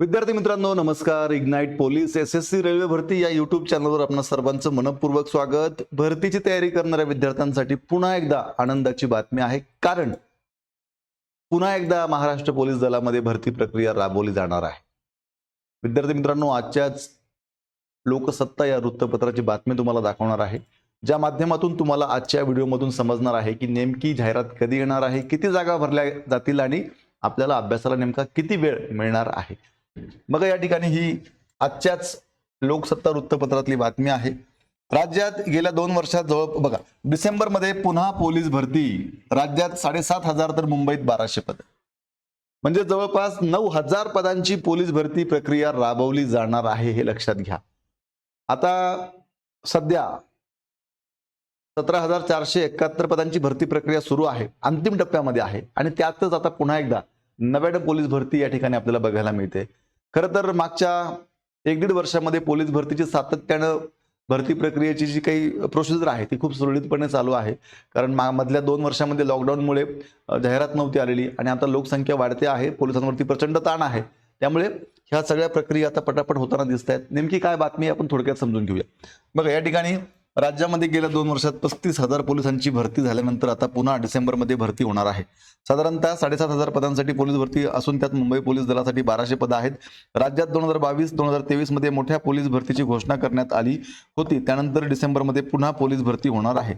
विद्यार्थी मित्रांनो नमस्कार. Ignite police S S C railway भरती या युट्यूब चॅनलवर आपण सर्वांचं मनपूर्वक स्वागत. भरतीची तयारी करणाऱ्या विद्यार्थ्यांसाठी पुन्हा एकदा आनंदाची बातमी आहे. कारण पुन्हा एकदा महाराष्ट्र पोलीस दलामध्ये भरती प्रक्रिया राबवली जाणार आहे. विद्यार्थी मित्रांनो आजच्याच लोकसत्ता या वृत्तपत्राची बातमी तुम्हाला दाखवणार आहे. ज्या माध्यमातून तुम्हाला आजच्या व्हिडिओमधून समजणार आहे की नेमकी जाहिरात कधी येणार आहे किती जागा भरल्या जातील आणि आपल्याला अभ्यासाला नेमका किती वेळ मिळणार आहे. मग या ठिकाणी ही आजच्याच लोकसत्ता वृत्तपत्रातली बातमी आहे. राज्यात गेल्या दोन वर्षात जवळ बघा डिसेंबरमध्ये पुन्हा पोलीस भरती. राज्यात साडेसात हजार तर मुंबईत बाराशे पद. म्हणजे जवळपास नऊ हजार पदांची पोलीस भरती प्रक्रिया राबवली जाणार आहे हे लक्षात घ्या. आता सध्या सतरा हजार चारशे एकाहत्तर पदांची भरती प्रक्रिया सुरू आहे अंतिम टप्प्यामध्ये आहे. आणि त्यातच आता पुन्हा एकदा नव्यानं पोलीस भरती या ठिकाणी आपल्याला बघायला मिळते. खरं तर मागच्या एक दीड वर्षामध्ये पोलीस भरतीची सातत्यानं भरती प्रक्रियेची जी काही प्रोसिजर आहे ती खूप सुरळीतपणे चालू आहे. कारण मा मधल्या दोन वर्षामध्ये लॉकडाऊनमुळे जाहिरात नव्हती आलेली आणि आता लोकसंख्या वाढते आहे पोलिसांवरती प्रचंड ताण आहे. त्यामुळे ह्या सगळ्या प्रक्रिया आता पटापट होताना दिसत आहेत नेमकी काय बातमी आपण थोडक्यात समजून घेऊया. बघा या ठिकाणी राज्यामध्ये गेल्या दोन वर्षात पस्तीस हजार पोलिसांची भरती झाल्यानंतर आता पुन्हा डिसेंबरमध्ये भरती होणार आहे. साधारणतः साडेसात हजार पदांसाठी पोलीस भरती असून त्यात मुंबई पोलीस दलासाठी बाराशे पदं आहेत. राज्यात दोन हजार बावीस दोन हजार तेवीसमध्ये मोठ्या पोलीस भरतीची घोषणा करण्यात आली होती. त्यानंतर डिसेंबरमध्ये पुन्हा पोलीस भरती होणार आहे.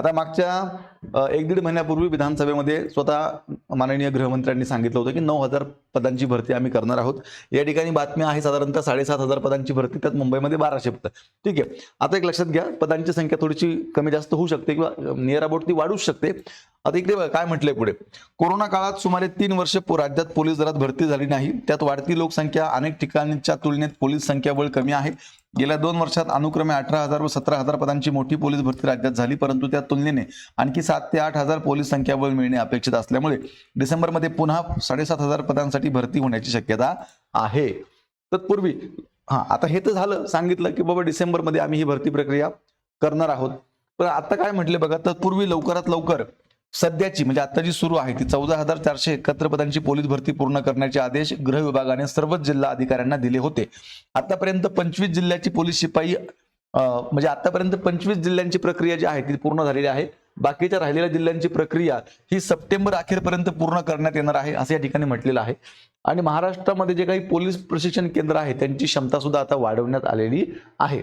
आता मागच्या एक दीड महिन्यापूर्वी विधानसभेमध्ये स्वतः माननीय गृहमंत्र्यांनी सांगितलं होतं की नऊ हजार पदांची भरती आम्ही करणार आहोत. या ठिकाणी बातमी आहे साधारणतः साडेसात हजार पदांची भरती त्यात मुंबईमध्ये बाराशे पद. ठीक आहे. आता एक लक्षात घ्या पदांची संख्या थोडीशी कमी जास्त होऊ शकते किंवा नियर अबाउट ती वाढूच शकते. आता इकडे काय म्हटलंय पुढे? कोरोना काळात सुमारे तीन वर्ष राज्यात पोलीस दलात भरती झाली नाही. त्यात वाढती लोकसंख्या अनेक ठिकाणच्या तुलनेत पोलीस संख्याबळ कमी आहे. गेल्या दोन वर्षात अनुक्रमे अठरा हजार व सतरा हजार पदांची मोठी पोलीस भरती राज्यात झाली परंतु त्या तुलनेने आणखी सात ते आठ हजार पोलीस संख्याबळ मिळणे अपेक्षित असल्यामुळे डिसेंबरमध्ये पुन्हा साडेसात हजार पदांसाठी भरती होण्याची शक्यता आहे. तत्पूर्वी हा आता हे तर झालं सांगितलं की बाबा डिसेंबरमध्ये आम्ही ही भरती प्रक्रिया करणार आहोत. पण आता काय म्हटले बघा तत्पूर्वी लवकरात लवकर सध्याची म्हणजे आता जी सुरू आहे ती चौदा हजार चारशे एकाहत्तर पदांची पोलीस भरती पूर्ण करण्याचे आदेश गृह विभागाने सर्वच जिल्हा अधिकाऱ्यांना दिले होते. आतापर्यंत पंचवीस जिल्ह्याची पोलीस शिपाई म्हणजे आतापर्यंत पंचवीस जिल्ह्यांची प्रक्रिया जी आहे ती पूर्ण झालेली आहे. बाकीच्या राहिलेल्या जिल्ह्यांची प्रक्रिया ही सप्टेंबर अखेरपर्यंत पूर्ण करण्यात येणार आहे असं या ठिकाणी म्हटलेलं आहे. आणि महाराष्ट्रामध्ये जे काही पोलीस प्रशिक्षण केंद्र आहे त्यांची क्षमता सुद्धा आता वाढवण्यात आलेली आहे.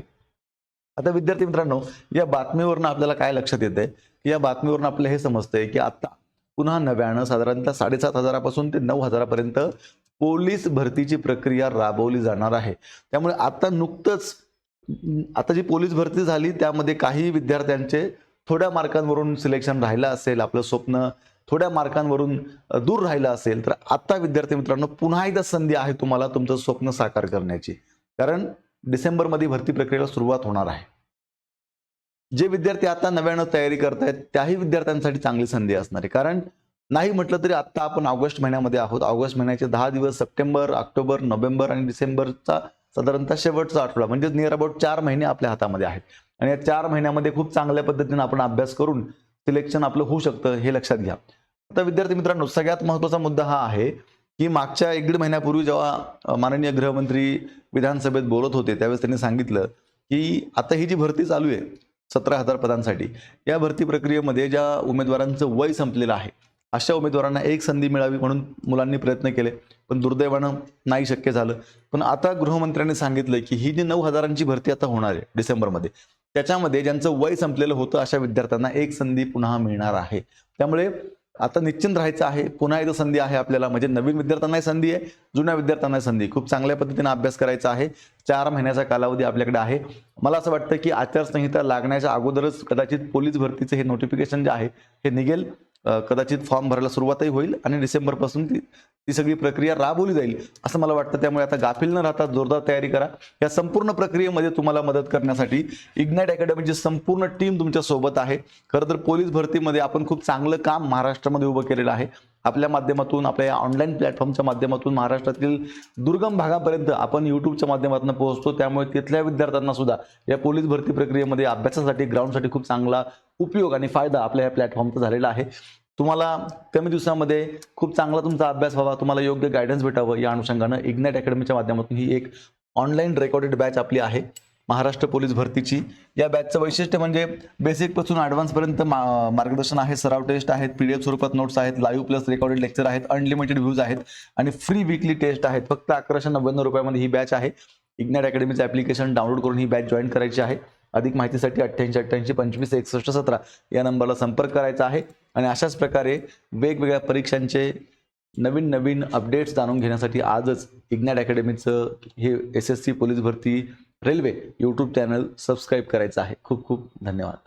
आता विद्यार्थी मित्रांनो या बातमीवरनं आपल्याला काय लक्षात येतंय? आहे या बातमीवरून आपल्याला हे समजतंय की आता पुन्हा नव्यानं साधारणतः साडेसात हजारापासून ते नऊ हजारापर्यंत पोलीस भरतीची प्रक्रिया राबवली जाणार आहे. त्यामुळे आता नुकतंच आता जी पोलीस भरती झाली त्यामध्ये काही विद्यार्थ्यांचे थोड्या मार्कांवरून सिलेक्शन राहिलं असेल आपलं स्वप्न थोड्या मार्कांवरून दूर राहिलं असेल तर आता विद्यार्थी मित्रांनो पुन्हा एकदा संधी आहे तुम्हाला तुमचं स्वप्न साकार करण्याची. कारण डिसेंबरमध्ये भरती प्रक्रियेला सुरुवात होणार आहे. जे विद्यार्थी आता नव्यानं तयारी करतायत त्याही विद्यार्थ्यांसाठी चांगली संधी असणार आहे. कारण नाही म्हटलं तरी आता आपण ऑगस्ट महिन्यामध्ये आहोत. ऑगस्ट महिन्याचे दहा दिवस सप्टेंबर ऑक्टोबर नोव्हेंबर आणि डिसेंबरचा साधारणतः शेवटचा आठवडा म्हणजे नियर अबाउट चार महिने आपल्या हातामध्ये आहेत. आणि या चार महिन्यामध्ये खूप चांगल्या पद्धतीने आपण अभ्यास करून सिलेक्शन आपलं होऊ शकतं हे लक्षात घ्या. आता विद्यार्थी मित्रांनो सगळ्यात महत्त्वाचा मुद्दा हा आहे की मागच्या एक दीड महिन्यापूर्वी जेव्हा माननीय गृहमंत्री विधानसभेत बोलत होते त्यावेळेस त्यांनी सांगितलं की आता ही जी भरती चालू आहे सतरा हजार पदांसाठी. या भरती प्रक्रियेमध्ये ज्या उमेदवारांचं वय संपलेलं आहे अशा उमेदवारांना एक संधी मिळावी म्हणून मुलांनी प्रयत्न केले पण दुर्दैवानं नाही शक्य झालं. पण आता गृहमंत्र्यांनी सांगितलं की ही जी नऊ हजारांची भरती आता होणार आहे डिसेंबरमध्ये त्याच्यामध्ये ज्यांचं वय संपलेलं होतं अशा विद्यार्थ्यांना एक संधी पुन्हा मिळणार आहे. त्यामुळे आता निश्चिंत राहायचं आहे. पुन्हा एकदा संधी आहे आपल्याला. म्हणजे नवीन विद्यार्थ्यांनाही संधी आहे जुन्या विद्यार्थ्यांनाही संधी खूप चांगल्या पद्धतीने अभ्यास करायचा आहे. चार महिन्याचा कालावधी आपल्याकडे आहे. मला असं वाटतं की आचारसंहिता लागण्याच्या अगोदरच कदाचित पोलीस भरतीचं हे नोटिफिकेशन जे आहे हे निघेल. कदाचित फॉर्म भरायला सुरुवातही होईल आणि डिसेंबरपासून ती ती सगळी प्रक्रिया राबवली जाईल असं मला वाटतं. त्यामुळे आता गाफील न राहता जोरदार तयारी करा. या संपूर्ण प्रक्रियेमध्ये तुम्हाला मदत करण्यासाठी इग्नाइट अकॅडमीची संपूर्ण टीम तुमच्यासोबत आहे. खरं तर पोलीस भरतीमध्ये आपण खूप चांगलं काम महाराष्ट्रामध्ये उभं केलेलं आहे. आपल्या माध्यमातून आपल्या ऑनलाईन प्लॅटफॉर्मच्या माध्यमातून महाराष्ट्रातील दुर्गम भागापर्यंत आपण यूट्यूबच्या माध्यमातून पोहोचतो. त्यामुळे तिथल्या विद्यार्थ्यांना सुद्धा या पोलीस भरती प्रक्रियेमध्ये अभ्यासासाठी ग्राउंडसाठी खूप चांगला उपयोग आणि फायदा आपल्या या प्लॅटफॉर्मचा झालेला आहे. तुम्हाला कमी दिवसामध्ये खूप चांगला तुमचा अभ्यास व्हावा तुम्हाला योग्य गायडन्स भेटावं या अनुषंगानं इग्नाईट अकॅडमीच्या माध्यमातून ही एक ऑनलाईन रेकॉर्डेड बॅच आपली आहे. महाराष्ट्र पोलीस भरतीची. या बॅचचं वैशिष्ट्य म्हणजे बेसिकपासून ॲडव्हान्सपर्यंत मा मार्गदर्शन आहे सराव टेस्ट आहेत पी डी एफ स्वरूपात नोट्स आहेत लाईव्ह प्लस रेकॉर्डेड लेक्चर आहेत अनलिमिटेड व्ह्यूज आहेत आणि फ्री वीकली टेस्ट आहेत. फक्त अकराशे नव्याण्णव रुपयामध्ये ही बॅच आहे. इग्नॅट अकॅडमीचं ॲप्लिकेशन डाउनलोड करून ही बॅच जॉईन करायची आहे. अधिक माहितीसाठी अठ्ठ्याऐंशी अठ्ठ्याऐंशी पंचवीस एकसष्ट सतरा या नंबरला संपर्क करायचा आहे आणि अशाच प्रकारे वेगवेगळ्या परीक्षांचे नवीन नवीन अपडेट्स जाणून घेण्यासाठी आजच इग्नॅट अकॅडमीचं हे एस एस सी पोलीस भरती रेल्वे यूट्यूब चॅनल सबस्क्राईब करायचं आहे. खूप खूप धन्यवाद.